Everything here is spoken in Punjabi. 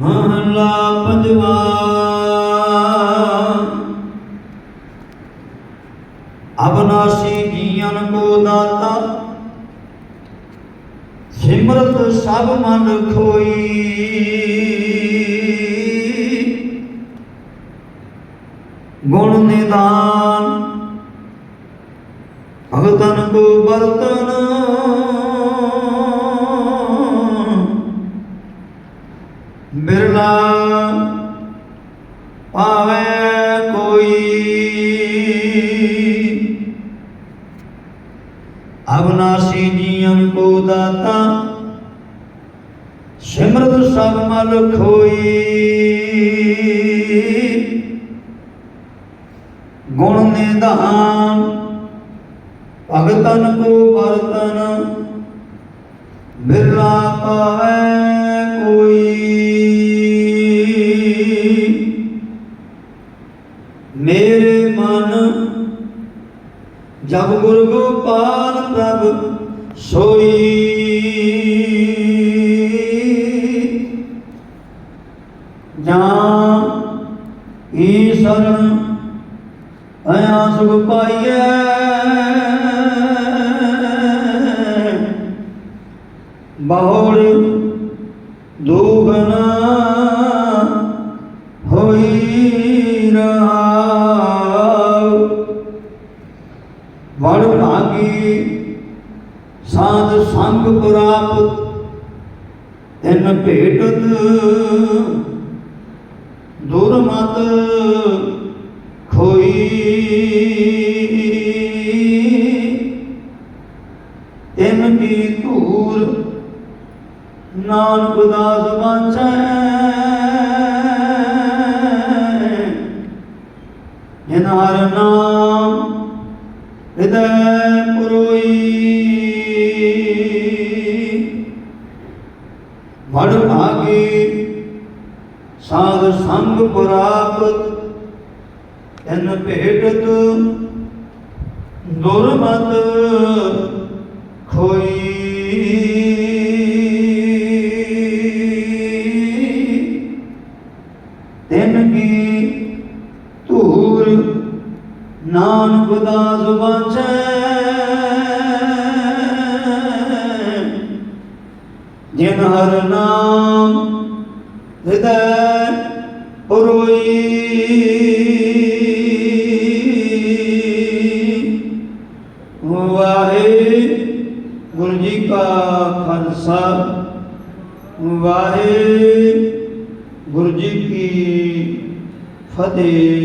ਮਹਲਾ ਪੰਜਵਾ। ਅਬਨਾਸੀ ਜੀਆਂ ਕੋ ਦਾਤਾ, ਸਿਮਰਤ ਸਭ ਮਨ ਖੋਈ। ਗੁਣ ਨਿਦਾਨ, ਭਗਤਨ ਕੋ ਬਰਤਨ ਬਿਰਲਾ ਪਾਵੇ ਕੋਈ ਅਬਨਾਸੀ ਜੀਆਂ ਕੋ ਦਾਤਾ, ਸਿਮਰਤ ਸਭ ਮਲ ਖੋਈ। ਗੁਣ ਨਿਧਾਨ, ਭਗਤਨ ਕੋ ਵਰਤਨ, ਬਿਰਲਾ ਪਾਵੇ ਮੇਰੇ ਮਨ ਜਬ ਗੁਰ ਗੋਪਾਲ ਪ੍ਰਭ ਸੋਈ। ਜਾਂ ਈਸ਼ਰਨ ਅਇਆ ਸੁਖ ਪਾਈਐ। ਬਹੁੜ ਦੁਗਨ ਵੜ ਭਾਗੀ, ਸਾਧ ਸੰਗ ਪ੍ਰਾਪਤ, ਤਿਨ ਭੇਟਤ, ਦੁਰਮਤ ਖੋਈ। ਤਿਨ ਕੀ ਧੂਰ, ਨਾਨਕ ਦਾਸ ਬਾਚੈ ਜਿਨ ਹਰ ਹਿਰਦੈ ਪੁਰੋਈ। ਵੜ ਭਾਗੀ ਸਾਧ ਸੰਗ ਪ੍ਰਾਪਤ ਤਨ ਭੇਟਤ ਦੁਰਮਤ ਖੋਈ। ਤਿਨ ਕੀ ਨਾਨਕ ਦਾਸ ਬਾਚੈ ਜਿਨ ਹਰ ਨਾਮ ਹਿਰਦੈ ਪੁਰੋਈ। ਵਾਹਿਗੁਰੂ ਜੀ ਕਾ ਖਾਲਸਾ। ਵਾਹਿਗੁਰੂ ਜੀ ਕੀ ਫਤਿਹ।